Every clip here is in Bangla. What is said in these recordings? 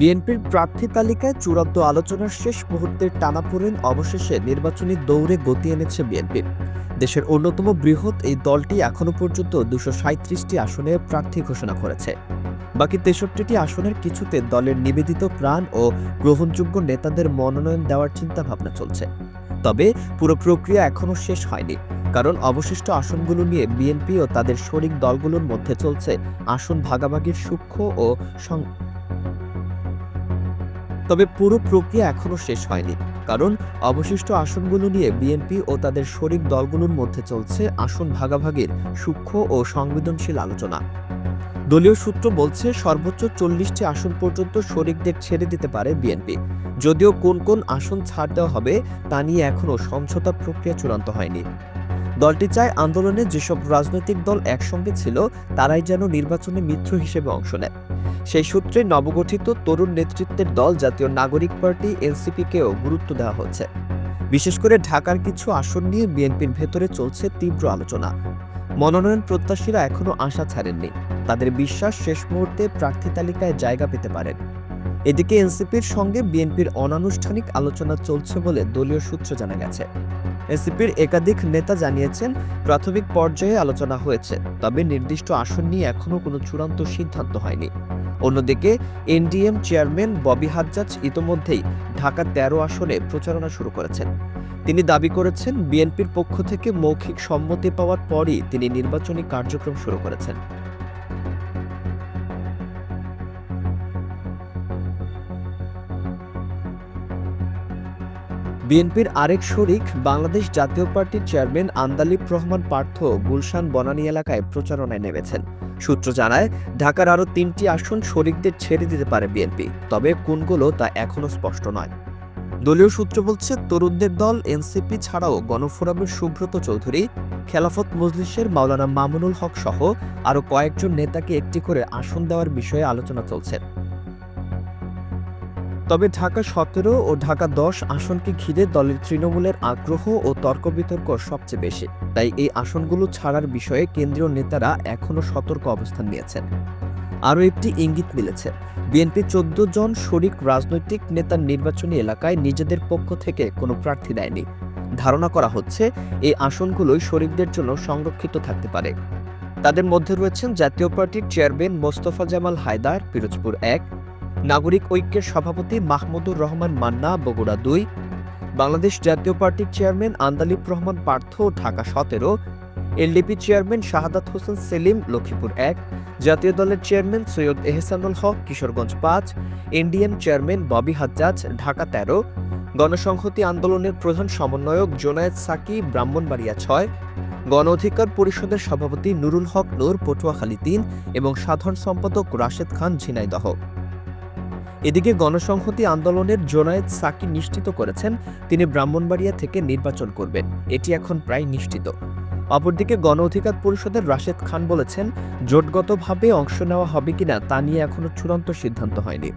বিএনপির প্রার্থী তালিকায় চূড়ান্ত আলোচনার শেষ মুহূর্তের টানাপোড়েন অবশেষে নির্বাচনী দৌড়ে গতি এনেছে বিএনপি। দেশের অন্যতম বৃহৎ এই দলটি এখনও পর্যন্ত দুশো সাঁত্রিশটি আসনে প্রার্থী ঘোষণা করেছে। বাকি তেষট্টিটি আসনের কিছুতে দলের নিবেদিত প্রাণ ও গ্রহণযোগ্য নেতাদের মনোনয়ন দেওয়ার চিন্তাভাবনা চলছে। তবে পুরো প্রক্রিয়া এখনও শেষ হয়নি, কারণ অবশিষ্ট আসনগুলো নিয়ে বিএনপি ও তাদের শরিক দলগুলোর মধ্যে চলছে আসন ভাগাভাগির সূক্ষ্ম ও তবে পুরো প্রক্রিয়া এখনও শেষ হয়নি, কারণ অবশিষ্ট আসনগুলো নিয়ে বিএনপি ও তাদের শরিক দলগুলোর মধ্যে চলছে আসন ভাগাভাগির সূক্ষ্ম ও সংবেদনশীল আলোচনা। দলীয় সূত্র বলছে, সর্বোচ্চ চল্লিশটি আসন পর্যন্ত শরিকদের ছেড়ে দিতে পারে বিএনপি। যদিও কোন কোন আসন ছাড় দেওয়া হবে তা নিয়ে এখনও সমঝোতা প্রক্রিয়া চূড়ান্ত হয়নি। দলটি চায় আন্দোলনে যেসব রাজনৈতিক দল একসঙ্গে ছিল, তারাই যেন নির্বাচনে মিত্র হিসেবে অংশ নেয়। সেই সূত্রে নবগঠিত তরুণ নেতৃত্বের দল জাতীয় নাগরিক পার্টি, এনসিপিকেও গুরুত্ব দেওয়া হচ্ছে। বিশেষ করে ঢাকার কিছু আসন নিয়ে বিএনপির ভেতরে চলছে তীব্র আলোচনা। মনোনয়ন প্রত্যাশীরা এখনও আশা ছাড়েননি। তাদের বিশ্বাস শেষ মুহূর্তে প্রার্থী তালিকায় জায়গা পেতে পারেন। এদিকে এনসিপির সঙ্গে বিএনপির অনানুষ্ঠানিক আলোচনা চলছে বলে দলীয় সূত্র জানা গেছে। এনসিপির একাধিক নেতা জানিয়েছেন, প্রাথমিক পর্যায়ে আলোচনা হয়েছে, তবে নির্দিষ্ট আসন নিয়ে এখনও কোনো চূড়ান্ত সিদ্ধান্ত হয়নি। অন্যদিকে, এনডিএম চেয়ারম্যান ববি হাজ্জাজ ইতোমধ্যেই ঢাকা তেরো আসনে প্রচারণা শুরু করেছেন। তিনি দাবি করেছেন, বিএনপির পক্ষ থেকে মৌখিক সম্মতি পাওয়ার পরই তিনি নির্বাচনী কার্যক্রম শুরু করেছেন। বিএনপির আরেক শরিক বাংলাদেশ জাতীয় পার্টির চেয়ারম্যান আন্দালিব রহমান পার্থ গুলশান বনানী এলাকায় প্রচারণায় নেমেছেন। সূত্র জানায়, ঢাকার আরও তিনটি আসন শরিকদের ছেড়ে দিতে পারে বিএনপি, তবে কোনগুলো তা এখনও স্পষ্ট নয়। দলীয় সূত্র বলছে, তরুণদের দল, এনসিপি ছাড়াও গণফোরামের সুব্রত চৌধুরী, খেলাফত মজলিসের মাওলানা মামুনুল হক সহ আরও কয়েকজন নেতাকে একটি করে আসন দেওয়ার বিষয়ে আলোচনা চলছে। তবে ঢাকা সতেরো ও ঢাকা দশ আসনকে ঘিরে দলের তৃণমূলের আগ্রহ ও তর্ক বিতর্ক সবচেয়ে বেশি। তাই এই আসনগুলো ছাড়ার বিষয়ে কেন্দ্রীয় নেতারা এখনও সতর্ক অবস্থান নিয়েছেন। আরও একটি ইঙ্গিত মিলেছে। বিএনপি চোদ্দ জন শরিক রাজনৈতিক নেতার নির্বাচনী এলাকায় নিজেদের পক্ষ থেকে কোনো প্রার্থী দেয়নি। ধারণা করা হচ্ছে, এই আসনগুলোই শরিকদের জন্য সংরক্ষিত থাকতে পারে। তাদের মধ্যে রয়েছেন জাতীয় পার্টির চেয়ারম্যান মোস্তফা জামাল হায়দার, পিরোজপুর এক নাগরিক ঐক্যের সভাপতি মাহমুদুর রহমান মান্না, বগুড়া দুই। বাংলাদেশ জাতীয় পার্টির চেয়ারম্যান আন্দালিব রহমান পার্থ ঢাকা সতেরো। এলডিপি চেয়ারম্যান শাহাদাত হোসেন সেলিম, লক্ষ্মীপুর এক। জাতীয় দলের চেয়ারম্যান সৈয়দ এহসানুল হক, কিশোরগঞ্জ পাঁচ। ইন্ডিয়ান চেয়ারম্যান ববি হাজ্জাজ, ঢাকা তেরো। গণসংহতি আন্দোলনের প্রধান সমন্বয়ক জোনায়েদ সাকি, ব্রাহ্মণবাড়িয়া ছয়। গণ অধিকার পরিষদের সভাপতি নুরুল হক নূর, পটুয়াখালী তিন এবং সাধারণ সম্পাদক রাশেদ খান, ঝিনাইদহ। এদিকে গণসংহতি আন্দোলনের জোনায়েদ সাকি নিশ্চিত করেছেন তিনি ব্রাহ্মণবাড়িয়া থেকে নির্বাচন করবেন। এটি এখন প্রায় নিশ্চিত। অপরদিকে গণ অধিকার পরিষদের রাশেদ খান বলেছেন, জোটগতভাবে অংশ নেওয়া হবে কিনা তা নিয়ে এখনও চূড়ান্ত সিদ্ধান্ত হয়নি।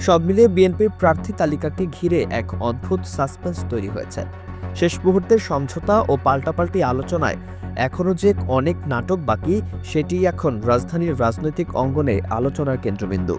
সব মিলিয়ে বিএনপির প্রার্থী তালিকাকে ঘিরে এক অদ্ভুত সাসপেন্স তৈরি হয়েছে। শেষ মুহূর্তের সমঝোতা ও পাল্টাপাল্টি আলোচনায় এখনও যে অনেক নাটক বাকি সেটি এখন রাজধানীর রাজনৈতিক অঙ্গনে আলোচনার কেন্দ্রবিন্দু।